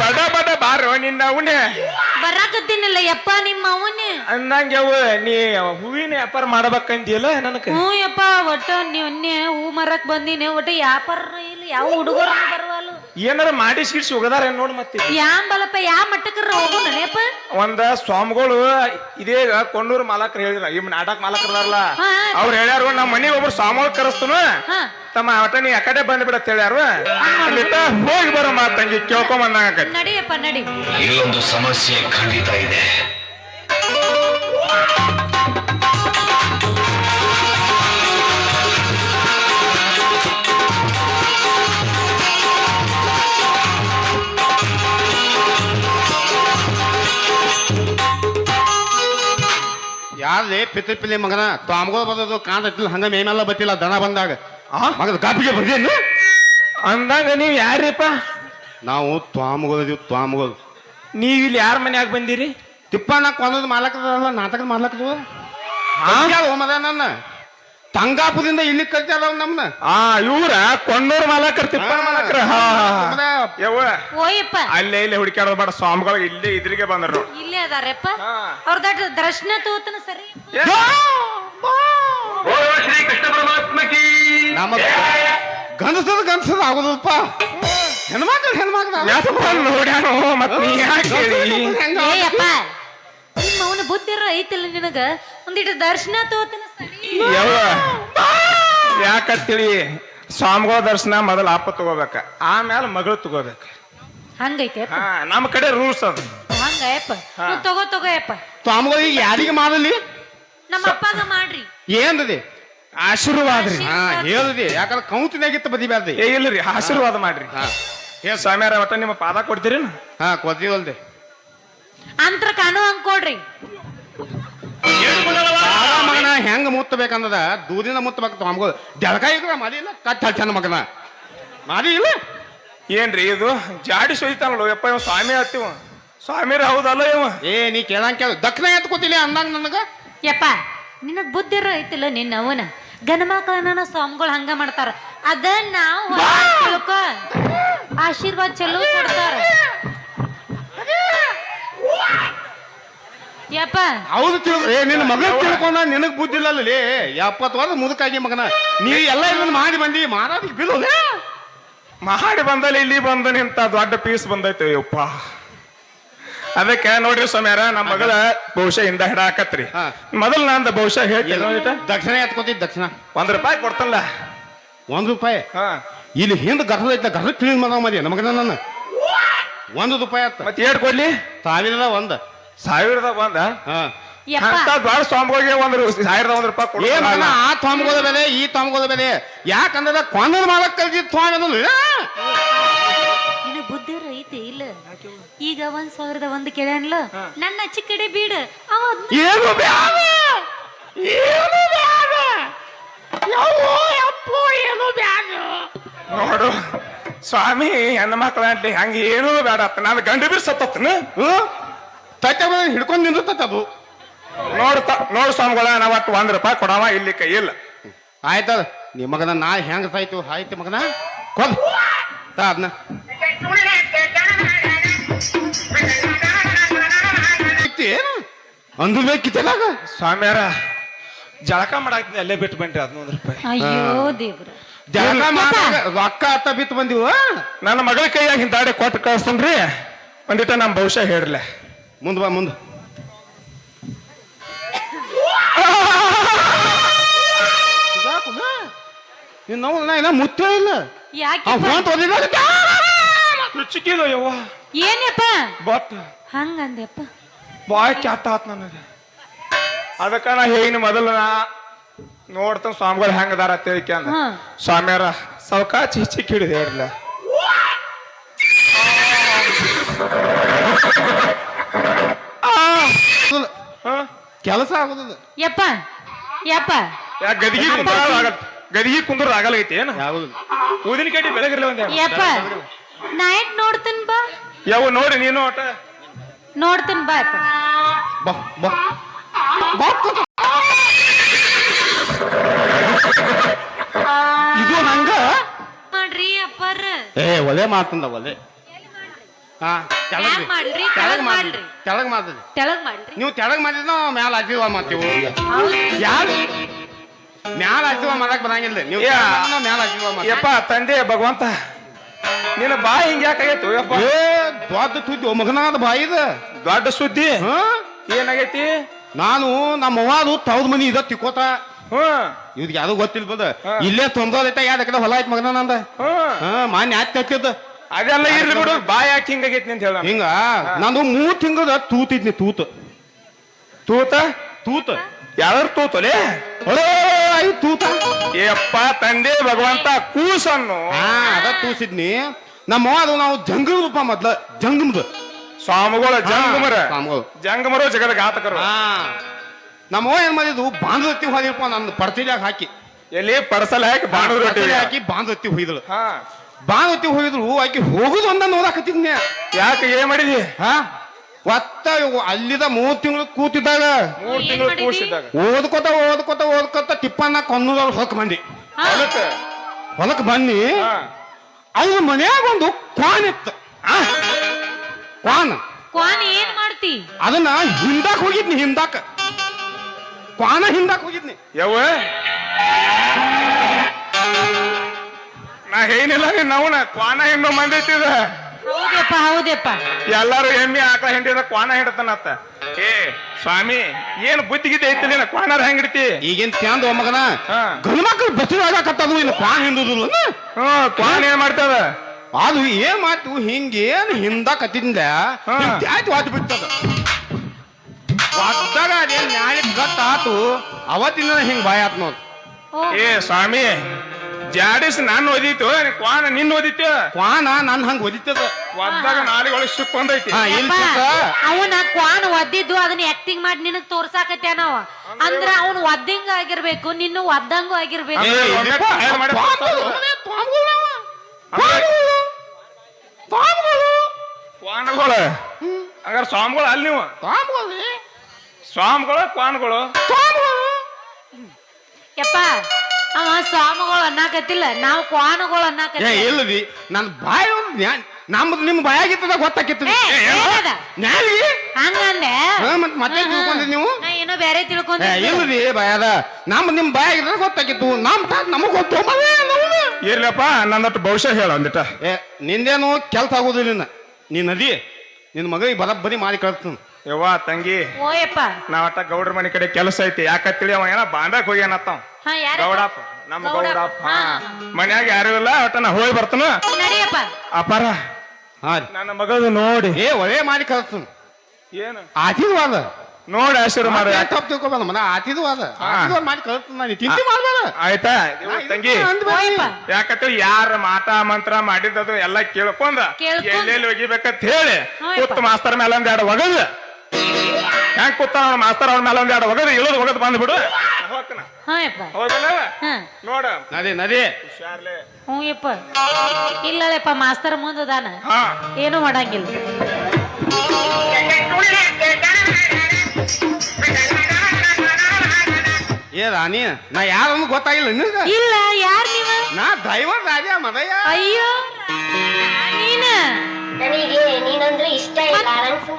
ಬಡ ಬಡ ಬಾರೋ ನಿನ್ನ ಅವನೇ ಬರಾಕತ್ತೀನಿಲ್ಲ ಯಪ್ಪ ನಿಮ್ಮ ಅವನೇ ಅಂದಂಗೆ ಅವ ನೀ ಹೂವಿನ ವ್ಯಾಪಾರ ಮಾಡ್ಬೇಕಂದಿಲ್ಲ ನನಗೆ? ಹ್ಞೂ ಯಪ್ಪ ಒಟ್ಟ ನೀವನ್ನೇ ಹೂ ಮರಕ್ ಬಂದೀನಿ ಒಟ್ಟ ವ್ಯಾಪಾರ ಇಲ್ಲ ಯಾವ ಹುಡುಗರು ಏನಾರ ಮಾಡಿ ಹೋಗದಾರ ಹೋಗದಾರ ನೋಡ್ ಮತ್ತೆ. ಯಾಂಬಲಪ್ಪ ಯಾ ಮಟ್ಟಕ್ರ ಹೋಗೋಣ ನನಯಪ್ಪ ಒಂದ ಸ್ವಾಮಿಗಳು ಇದೇ ಕೊಂಡೂರು ಮಾಲಕರು ಹೇಳಿದ್ರ. ಈ ನಾಟಕ ಮಾಲಕರದಾರಲ್ಲ. ಅವ್ರು ಹೇಳ್ಯಾರು ನಮ್ಮ ಮನೆಗೆ ಒಬ್ರು ಸ್ವಾಮಿಗಳು ಕರೆಸ್ತನು. ಹಾ. ತಮ್ಮ ಒಟ್ಟ ನೀ ಆ ಕಡೆ ಬಂದ್ಬಿಡತ್ ಹೇಳ್ಯಾರು. ಅಲ್ಲಿಟ್ಟ ಹೋಗಿ ಬರೋ ಮಾತಂಗಿ ಕೇಳ್ಕೊಂಬಂದಂಗ ನಡಿಯಪ್ಪ ನಡಿ. ಇಲ್ಲೊಂದು ಸಮಸ್ಯೆ ಖಂಡಿತ ಇದೆ. ಯಾರೇ ಪಿತೃ ಪಿಲಿ ಮಗನ ತಾಮ್ಗಳು ಬರೋದು ಕಾಣ್ತಿಲ್ಲ ಹಂಗ ಮೇಮೆಲ್ಲ ಬತ್ತಿಲ್ಲ ದನ ಬಂದಾಗ. ಮಗದ ಕಾಪಿಗೆ ಬರ್ದೇನು ಅಂದಂಗ ನೀವ್ ಯಾರಿಪ್ಪ ನಾವು ತ್ವಾಮಗೋದಿವ್ ತ್ವಾಮಗೋದು ನೀವ್ ಇಲ್ಲಿ ಯಾರ ಮನ್ಯಾಗ ಬಂದಿರಿ? ತಿಪ್ಪಣ್ಣ ಕೊಂದದ ನಾಟಕ ನಾಟಕದ ಮಾಲಕರು. ಮದ ನನ್ನ? ತಂಗಾಪುದಿಂದ ಇಲ್ಲಿ ಕಲ್ತಾರ ನಮ್ನ? ಆ ಇವ್ರ ಕೊಣ್ಣೂರ್ ಮಾಲಕರ್ ತಿಪ್ಪ ಮಾಲಕರ. ಯವ್ವ ಓಯಪ್ಪ. ಅಲ್ಲೇ ಇಲ್ಲೇ ಹುಡುಕ್ಯಾಡೋದು ಬೇಡ ಸ್ವಾಮಿಗಳು ಇಲ್ಲೇ ಇದ್ರಿಗೆ ಬಂದ್ರು ಇಲ್ಲೇ ಅದಾರಪ್ಪ. ದಟ್ ದರ್ಶನ ತೋತನ ಸರಿ ಶ್ರೀ ಕೃಷ್ಣ ಪರಮಾತ್ಮಕಿ ನಮ್ಮ ಗಂಧಸದ ಗಂಧಸದ ಆಗೋದಪ್ಪ. ಹೆಣ್ಮಕ್ಳು ಹೆಣ್ಮಕ್ಳು ನೋಡ್ಯಾನು ಮತ್ ನೀ ಯಾಕೆ ಹೇಳಿ? ನಿಮ್ಮ ಅವನ ಬುದ್ಧಿರ ಐತಿಲ್ಲ ನಿನಗ? ಒಂದಿಟ್ಟು ದರ್ಶನ ತಗೋತನ ಯವ್ವ? ಯಾಕಂತೇಳಿ? ಸ್ವಾಮಿಗಳ ದರ್ಶನ ಮೊದಲ ಅಪ್ಪ ತಗೋಬೇಕ ಆಮೇಲೆ ಮಗಳು ತಗೋಬೇಕ. ಹಂಗೈತೆ ಹಾ ನಮ್ಮ ಕಡೆ ರೂಲ್ಸ್ ಅದು. ಹಂಗಯಪ್ಪ ನೀವು ತಗೋ ತಗೋಯಪ್ಪ ಈಗ ಯಾರಿಗೆ ಮಾಡಲಿ? ನಮ್ಮ ಅಪ್ಪಗ ಮಾಡ್ರಿ. ಏನ್ರಿ? ಆಶೀರ್ವಾದ ರೀ. ಹಾ ಹೇಳ್ರಿ. ಯಾಕಂದ್ರೆ ಕೌಂತಿನಾಗಿತ್ತು ಬದಿ ಬ್ಯಾಡ್ರಿ. ಏ ಇಲ್ರಿ. ಆಶೀರ್ವಾದ ಮಾಡ್ರಿ. ಹಾ. ಏ ಸ್ವಾಮಿಯಾರ ಒಟ್ಟ ನಿಮ್ಮ ಪಾದ ಕೊಡ್ತೀರಿ ಹಾ ಕೊದ್ದೀವಲ್ರಿ ಅಂತ್ರ ಕಾನು ಹಂಗ್ ಕೊಡ್ರಿ. ಮಗನ ಹೆಂಗ ಮುತ್ತಬೇಕಂದದ? ದೂರಿನ ಮುತ್ತಬೇಕು ತ್ವಾಮಗಳು ಜಳಕ ಮಾದಿ ಮಾಡಿ ಇಲ್ಲ ಕಟ್ಟ ಚೆನ್ನ ಮಗನ. ಮಾಡಿ ಇಲ್ಲ? ಏನ್ರಿ ಇದು? ಜಾಡಿ ಸೊಯ್ತಾನಲ್ಲ ಯಪ್ಪ ಇವ ಸ್ವಾಮಿ ಹತ್ತಿವ ಸ್ವಾಮಿರ ಹೌದಲ್ಲ ಇವ? ಏ ನೀ ಕೇಳಂಗ್ ಕೇಳ. ದಕ್ಷಿಣ ಎತ್ಕೋತಿಲ್ಲ ಅಂದಂಗ ನನಗ? ಯಪ್ಪ ನಿನಗ್ ಬುದ್ಧಿ ಐತಿಲ್ಲ ನಿನ್ನ ಅವನ? ಗಣಮಕ್ಕಳನ್ನ ಸ್ವಾಮಿಗಳು ಹಂಗ ಮಾಡ್ತಾರ. ಅದ ನಾವು ತಿಳ್ಕೊ. ಆಶೀರ್ವಾದ ಚಲೋ ಕೊಡ್ತಾರ. ಯಪ್ಪ. ಹೌದು ತಿಳ್ಕೊ ಏ ನಿನ್ನ ಮಗ ತಿಳ್ಕೊಂಡ ನಿನಗ್ ಬುದ್ಧಿ ಇಲ್ಲ ಅಲ್ಲಿ. ಎಪ್ಪತ್ತು ವರ್ಷ ಮುದುಕಾಗಿ ಮಗನ. ನೀ ಎಲ್ಲ ಇದನ್ನ ಮಾಡಿ ಬಂದಿ. ಮಾರಾದಿಗೆ ಬೀಳೋದೇ ಮಾಡಿ ಬಂದಲ್ಲಿ ಇಲ್ಲಿ ಬಂದ ನಿಂತ ದೊಡ್ಡ ಪೀಸ್ ಬಂದೈತೆ ಯಪ್ಪ. ಅದಕ್ಕೆ ನೋಡ್ರಿ ಸ್ವಾಮ್ಯಾರ ನಮ್ಮ ಮಗಳ ಬಹುಶಃ ಹಿಂದ ಹಿಡ ಹಾಕತ್ರಿ ನಾನು ಮೊದಲು ನಂದು ಬಹುಶಃ ಹೇಳ್ತೀನಿ ದಕ್ಷಿಣ ಎತ್ಕೋತಿದ್ ದಕ್ಷಿಣ. ಒಂದ್ ರೂಪಾಯಿ ಕೊಡ್ತಲ್ಲ. ಒಂದ್ ರೂಪಾಯಿ? ಹಾ. ಇಲ್ಲಿ ಹಿಂದ್ ಗರ್ದ ಐತೆ ಗರ್ದ ಕ್ಲೀನ್ ಮಾಡೋ ಮದಿ ಮಗನ ನನ್ನ? ಒಂದು ರೂಪಾಯಿ ಆಯ್ತು ಮತ್ತೆ ಏಟ್ ಕೊಡ್ಲಿ? ಸಾವಿರದ ಒಂದ್. ಸಾವಿರದ ಒಂದ? ಹಾ. ಯಪ್ಪ. ಅಂತ ದೊಡ್ಡ ಸ್ವಾಮಿಗಳಿಗೆ ಒಂದ್ ರೂ- ಸಾವಿರದ ಒಂದ್ ರೂಪಾಯಿ ಕೊಡು. ಏನು ಆ ಬೆಲೆ ಈ ಬೆಲೆ? ಯಾಕಂದ್ರೆ ಮಾಡಕ್ ಬುದ್ಧಿ ಐತಿ ಇಲ್ಲ. ಈಗ ಒಂದ್ ಸಾವಿರದ ಒಂದು ಕೇಳ್ಯಾನ್ಲ? ನನ್ನ ಅಚ್ಚಿ ಕಡೆ ಬೀಡ. ಅವ ಅದ್ನ ಏನು ಬ್ಯಾಡ? ಏನು ಬ್ಯಾಡ? ಯವ್ವೋ ಯಪ್ಪೋ ಏನು ಬ್ಯಾಡ? ನೋಡು ಸ್ವಾಮಿ ಹೆಣ್ಣು ಮಕ್ಕಳ ಅಂತ ಹಂಗ ಏನೂ ಬೇಡ ನಾನು ಗಂಡು ಬೀರ್ ಸತ್ತತ್ನ ತಟ್ಟ ಹಿಡ್ಕೊಂಡು ನಿಂದಿರ್ತೈತೆ ಅದು. ನೋಡ್ತ ನೋಡ್ ನೋಡು ಸ್ವಾಮಿಗಳ ನಾವ್ ಒಂದ್ ರೂಪಾಯಿ ಕೊಡವ ಇಲ್ಲಿ ಕೈ ಇಲ್ಲ. ಆಯ್ತದ ನಿಮ್ಮ ಮಗನ ನಾ ಹೆಂಗ್ ಸಾಯ್ತು? ಆಯ್ತು ಮಗನ? ಕೊಲ್. ತಾ ಅದನ್ನ ಏನು? ಅಂದು ಬೇಕಿತ್ತಲಾಗ ಸ್ವಾಮಿಯಾರ ಜಳಕ ಮಾಡಾಕ್ತೀನಿ ಅಲ್ಲೇ ಬಿಟ್ಟು ಬಂದ್ರಿ ಹದಿನೊಂದು ರೂಪಾಯಿ. ಅಯ್ಯೋ ದೇವ್ರ. ಜಳಕ ಮಾಡಾಕ ರೊಕ್ಕ ಅತ್ತ ಬಿತ್ತು ಬಂದಿವ ನನ್ನ ಮಗಳ ಕೈಯಾಗ ಹಿಂದಾಡೆ ಕೊಟ್ಟು ಕಳಿಸ್ತೇನ್ರಿ ಒಂದಿಟ ನಮ್ ಭವಿಷ್ಯ ಹೇಳ್ರಲ್ಲ ಮುಂದ್ ಬಾ ಮುಂದೆ. ನೀನ್ ನಾವು ನಾ ಇನ್ನ ಮುತ್ತೇ ಇಲ್ಲ. ಯಾಕೆ ಆ ಫೋನ್ ತೊಗೊಂಡಿದ್ದಾಗ ರುಚಿಕಿಲ್ಲ ಯವ್ವ. ಏನಪ್ಪ ಬಟ್ ಹಂಗಂದ್ಯಪ್ಪ. ಬಾಯ್ ಕ್ಯಾತ ಆತ್ ನನಗೆ. ಅದಕ್ಕ ನಾ ಹೇಗಿನ ಮೊದಲು ನಾ ನೋಡ್ತಾನ ಸ್ವಾಮಿಗಳು ಹೆಂಗದಾರ ತಿಳ್ಕ ಅಂದ ಸ್ವಾಮಿಯರ ಸೌಕಾಚ್ ಹಿಚ್ಚಿಕ್ ಹಿಡಿದು ಕೆಲಸ ಆಗುದದ ya, ಯಪ್ಪ. ಯಪ್ಪ ಗದಗಿ ಗದಿಗೆ ಕುಂದ್ರ ಆಗಲ್ಲ. ಗದಿಗೆ ಕುಂದ್ರ ಆಗಲ್ಲ ಐತಿ ಏನು? ಆಗೋದಿಲ್ಲ ಊದಿನ ಕಡ್ಡಿ ಬೆಳಗಿರ್ಲಿ ಒಂದ್ ಯಪ್ಪ ನೈಟ್ ನೋಡ್ತೀನಿ ಬಾ. ಯಾವ ನೋಡಿ ನೀನು ಆಟ ನೋಡ್ತೀನಿ ಬಾ ಯಪ್ಪ. ಬಾ ಬಾ. ಬಾ. ಇದು ಹಂಗ ಮಾಡ್ರಿ ಮಾಡ್ರಿ ಅಪ್ಪರ. ಏ ಒಲೆ ಮಾತಂದ ಒಲೆ. ಹಾ ತೆಳಗ್ ಮ್ಯಾಗ್ ಮಾಡ್ರಿ, ತೆಳಗ್ ತೆಳಗ್ ಮಾಡ್ರಿ. ಮಾಡ್ರಿ. ತೆಳಗ್ ಮಾಡ್ರಿ. ತೆಳಗ್ ಮಾಡ್ರಿ. ನೀವು ತೆಳಗ್ ಮಾಡಿದ್ರೆ ನಾವು ಮ್ಯಾಲ ಆಶೀರ್ವಾದ ಮಾಡ್ತೀವಿ. ಹೌದ್. ಯಾರು? ಮ್ಯಾಲ ಆಶೀರ್ವಾದ ಮಾಡಕ್ ಬರಂಗಿಲ್ಲ ನೀವು ಮ್ಯಾಲ ಆಶೀರ್ವಾದ ಮಾಡ್ತೀವಿ. ಯಪ್ಪ ತಂದೆ ಭಗವಂತ ನಿನ್ನ ಬಾ ಹಿಂಗ ಯಾಕಾಗೈತು ಯಪ್ಪ? ಏ ದೊಡ್ಡ ತುದ್ದಿ ಮಗನಾದ ಬಾಯಿದ ದೊಡ್ಡ ಸುದ್ದಿ? ಹಾ? ಏನಾಗೈತಿ? ನಾನು ನಮ್ಮ ಅವ್ವಾದು ತವ್ದ ಮನಿ ಇದ ತಿಕ್ಕೋತ ಹ್ಮ್ ಇವ್ರಿಗೆ ಯಾವ್ದು ಗೊತ್ತಿಲ್ಲ ಬದ ಹಾ. ಇಲ್ಲೇ ತೊಂದ್ರೆ ಯಾವ್ದು ಎಕಡೆ ಹೊಲ ಆಯ್ತು ಮಗನ ನಂದ? ಹ್ಮ್ ಹಾ ಮಾನ್ಯ ಆಯ್ತು ಹತ್ತಿದ ಅದೆಲ್ಲ ಇರ್ಲಿ ಬಿಡು. ಬಾಯ್ ಯಾಕೆ ಹಿಂಗಾಗೈತಿ ಅಂತ ಹೇಳ ಹಿಂಗ ನಾನು ಮೂರ್ ತಿಂಗಳದ ತೂತಿದ್ನಿ ತೂತ. ತೂತ? ತೂತ. ಯಾರು ತೂತಲೆ? ಐ ತೂತ. ಏಪ್ಪ ತಂದೆ ಭಗವಂತ ಕೂಸನ್ನು. ಹಾ ಅದ ತೂಸಿದ್ನಿ. ನಮ್ಮ ಅದು ನಾವು ಜಂಗಮಪ್ಪ ಮೊದ್ಲ ಜಂಗಮದ. ಸ್ವಾಮಿಗಳ ಜಂಗಮರ. ಜಂಗಮರ ಜಗದ ಘಾತಕರು ನಮ್ಮ ಏನ್ ಮಾಡಿದ್ವು ಬಾಂಧವತ್ತಿ ಹೋದಿರಪ್ಪ ನನ್ನ ಪರ್ತಿಲ್ಯಾಗ ಹಾಕಿ. ಎಲ್ಲಿ? ಪರ್ಸಲ್ ಹಾಕಿ ಬಾಂಧವತಿ ಹಾಕಿ ಬಾಂಧವತ್ತಿ ಹುಯ್ದಳು. ಹಾ. ಬಾಂಧವತ್ತಿ ಹೋಗಿದ್ರು ಆಕಿ ಹೋಗುದು ಒಂದ ನೋಡಾಕತ್ತಿದ್ನೆ. ಯಾಕೆ ಏನ್ ಮಾಡಿದಿ? ಹಾ? ಒತ್ತ ಇವ್ ಅಲ್ಲಿದ ಮೂರ್ ತಿಂಗಳು ಕೂತಿದ್ದಾಗ. ಮೂರ್ ತಿಂಗಳು ಮಾಡಿದಿ? ಕೂಸಿದಾಗ ಓದ್ಕೋತ ಓದ್ಕೋತ ಓದ್ಕೋತ ತಿಪ್ಪನ್ನ ಕೊನ್ನೂರಲ್ಲಿ ಹೊಲಕ್ ಬಂದಿ. ಹೊಲಕ್ಕೆ ಹೊಲಕ್ಕ? ಹೊಲಕ್ ಬನ್ನಿ. ಅವ್ರ ಮನ್ಯಾಗ ಒಂದು ಕ್ವಾನ್ ಇತ್ತು. ಆ? ಕ್ವಾನ್. ಕ್ವಾನ್ ಏನ್ ಮಾಡ್ತಿ? ಅದನ್ನ ಹಿಂದಾಕ್ ಹೋಗಿದ್ನಿ ಹಿಂದಾಕ. ಕ್ವಾನ ಹಿಂದಾಕ್ ಹೋಗಿದ್ನಿ. ಯವ್ವ? ನಾ ಏನಿಲ್ಲ ನೀನ್ ನವನ ಕ್ವಾನ ಹಿಂಡು ಮಂದಿತ್ತಿದ. ಹೌದಪ್ಪ ಹೌದಪ್ಪ ಎಲ್ಲಾರು ಎಮ್ಮಿ ಆಕಳ ಹಿಂಡಿದ ಕ್ವಾನ ಹಿಡತನತ್ತ ಏ ಸ್ವಾಮಿ ಏನ್ ಬುದ್ಧಿಗಿದ್ದೆ ಐತಿ ನೀನ ಕ್ವಾನರ ಹೆಂಗ್ ಹಿಡ್ತಿ? ಈಗಿನ ತ್ಯಾಂದ ಮಗನ? ಹಾ. ಗಂಡು ಮಕ್ಕಳು ಆಗಾಕತ್ತದು ಇನ್ನು ಕ್ವಾನ್ ಹಿಂದುದಿಲ್ಲ ಹ್ಮ್ ಕ್ವಾನ್ ಏನ್ ಮಾಡ್ತದ? ಅದು ಏನ್ ಮಾಡ್ತು ಹಿಂಗೇನ್ ಹಿಂದ ಕತ್ತಿಂದ ಹಾ. ಜಾತಿ ವಾದ್ ಬಿಡ್ತದ ಒದ್ದಾಗ ಅದೇನ್ ನ್ಯಾಯ ಗೊತ್ತಾತು ಅವತ್ತಿನ ಹಿಂಗ್ ಬಾಯ್ ಆತ್ ನೋಡ್. ಓ ಏ ಸ್ವಾಮಿ ಜಾಡಿಸ್ ನಾನು ಓದಿತ್ತು ಕ್ವಾನ ನಿನ್ನ ಓದಿತ್ತು? ಕ್ವಾನ ನನ್ ಹಂಗ ಒದಿತದ ಒದ್ದಾಗ ನಾಲಿಗೊಳಗೆ ಸಿಕ್ ಬಂದೈತಿ. ಹಾ ಇಲ್ಲಿ ಯಪ್ಪ, ಸಿಕ್ಕ. ಅವನ ಕ್ವಾನ್ ಒದ್ದಿದ್ದು ಅದನ್ನ ಆಕ್ಟಿಂಗ್ ಮಾಡಿ ನಿನಗ್ ತೋರ್ಸಾಕತ್ಯಾನವ ಅಂದ್ರ ಅವನ್ ಒದ್ದಂಗ ಆಗಿರ್ಬೇಕು ನಿನ್ನ ಒದ್ದಂಗೂ ಆಗಿರ್ಬೇಕು. ಅವ. ಕ್ವಾನಗಳು. ಹಂಗಾರ ಸ್ವಾಮಿಗಳು ಅಲ್ಲಿ ನೀವು? ಸ್ವಾಮಿಗಳು ಕ್ವಾನ್ಗಳು. ಯಪ್ಪ ಅವ ಸ್ವಾಮಿಗಳು ಅನ್ನಕತ್ತಿಲ್ಲ ನಾವು ಕ್ವಾನುಗಳು ಅನ್ನಾಕ ಅನ್ನಕತ್ತಿಲ್ಲ ಇಲ್ಲದಿ ನನ್ ಬಾಯಿ ಒಂದು ನಮ್ದು ನಿಮ್ ಬಾಯಾಗಿತ್ತದ ಗೊತ್ತಾಕಿತ್ತು? ನ್ಯಾಲಿ? ಹಂಗಂದೆ ಮತ್ ಮತ್ತೆ ತಿಳ್ಕೊಂಡ್ರಿ ನೀವು? ಏನೋ ಬೇರೆ ಏ, ತಿಳ್ಕೊಂಡೆ ಇಲ್ಲದಿ ಬಾಯದ ನಮ್ ನಿಮ್ ಬಾಯಾಗಿದ್ರೆ ಗೊತ್ತಾಕಿತ್ತು. ನಮ್ ತಾತ ನಮಗ್ ಗೊತ್ತು. ಇರ್ಲಪ್ಪ ನನ್ನಟ್ಟು ಭವಿಷ್ಯ ಹೇಳ ಒಂದಿಟ. ಏ ನಿಂದೇನು ಕೆಲ್ಸ ಆಗುದಿಲ್ಲ ನಿನ್ನ. ನೀನ್ ನದಿ ನಿನ್ ಬರ ಬರಬ್ಬರಿ ಮಾಡಿ ಕಳ್ಸ್ತೀನಿ. ಯವ್ವ ತಂಗಿ. ಓಯಪ್ಪ. ನಾವಟ್ಟ ಗೌಡ್ರ ಮನೆ ಕಡೆ ಕೆಲಸ ಐತಿ. ಯಾಕತ್ತೇಳಿ ಅವ ಏನ ಬಾಂಬೆಗ್ ಹೋಗ್ಯಾನತ್ತ ಹಾ ಯಾರ ಗೌಡಪ್ಪ. ನಮ್ಮ ಗೌಡಪ್ಪ. ಮನ್ಯಾಗ ಯಾರು ಇಲ್ಲ ಒಟ್ಟ ನಾ ಹೋಗಿ ಬರ್ತನ. ನಡಿಯಪ್ಪ. ಅಪಾರ. ಹಾ ರೀ. ನನ್ನ ಮಗದು ನೋಡಿ. ಏ ಒಳ್ಳೆ ಮಾಡಿ ಕಳ್ಸ್ತೀನಿ ಏನು? ಆತಿದು ಅದ. ನೋಡಿ ಆಶೀರ್ವಾದ ಮಾಡ ತಪ್ಪು ತಿಳ್ಕೊಬಲ್ಲ ಮನ ಆತಿದು ಅದ. ಆತಿದು ಮಾಡಿ ಕಳ್ಸ್ತೀನಿ ನಾನು ತಿಂತಿ ಮಾಡ್ಬೇಡ. ಆಯ್ತಾ? ಇವ್ರು ತಂಗಿ. ಯಾಕಂತೇಳಿ ಯಾರ ಮಾಟ ಮಂತ್ರ ಮಾಡಿದ್ದು ಎಲ್ಲಾ ಕೇಳ್ಕೊಂಡ. ಕೇಳ್ಕೊಂಡ್- ಎಲ್ಲೆಲ್ಲಿ ಒಗಿಬೇಕಂತ ಹೇಳಿ ಕೂತ್ ಮಾಸ್ತರ್ ಮೇಲೆ ಒಂದ್ ಎರಡು ಒಗದ. ಹೆಂಗ್ ಕೂತ ಅವ್ನ ಮಾಸ್ತರ್ ಅವ್ರ ಮೇಲೆ ಒಂದ್ ಎರಡು ಒಗದ ಇಳಿದು ಒಗದ್ ಬಂದ್ಬಿಡು. ಹೋಗ್ತಾನ. ಹಾ ಯಪ್ಪ. ಹೋಗಲ್ಲ ಹಾ. ನೋಡ. ನದಿ ನದಿ. ಹುಷಾರ್ಲೆ. ಹ್ಞೂ ಯಪ್ಪ. ಇಲ್ಲಳೆಪ್ಪ ಮಾಸ್ತರ್ ಮುಂದದಾನ ಹಾ. ಏನು ಮಾಡಂಗಿಲ್ಲ. ಏ ರಾಣಿ ನಾ ಯಾರನ್ನು ಗೊತ್ತಾಗಿಲ್ಲ ನಿನಗ? ಇಲ್ಲ ಯಾರು ನೀವ? ನಾ ಡ್ರೈವರ್ ರಾಜ ಮದಯ್ಯ. ಅಯ್ಯೋ. ನೀನ. ನನಗೆ ನೀನಂದ್ರೆ ಇಷ್ಟ ಇಲ್ಲ.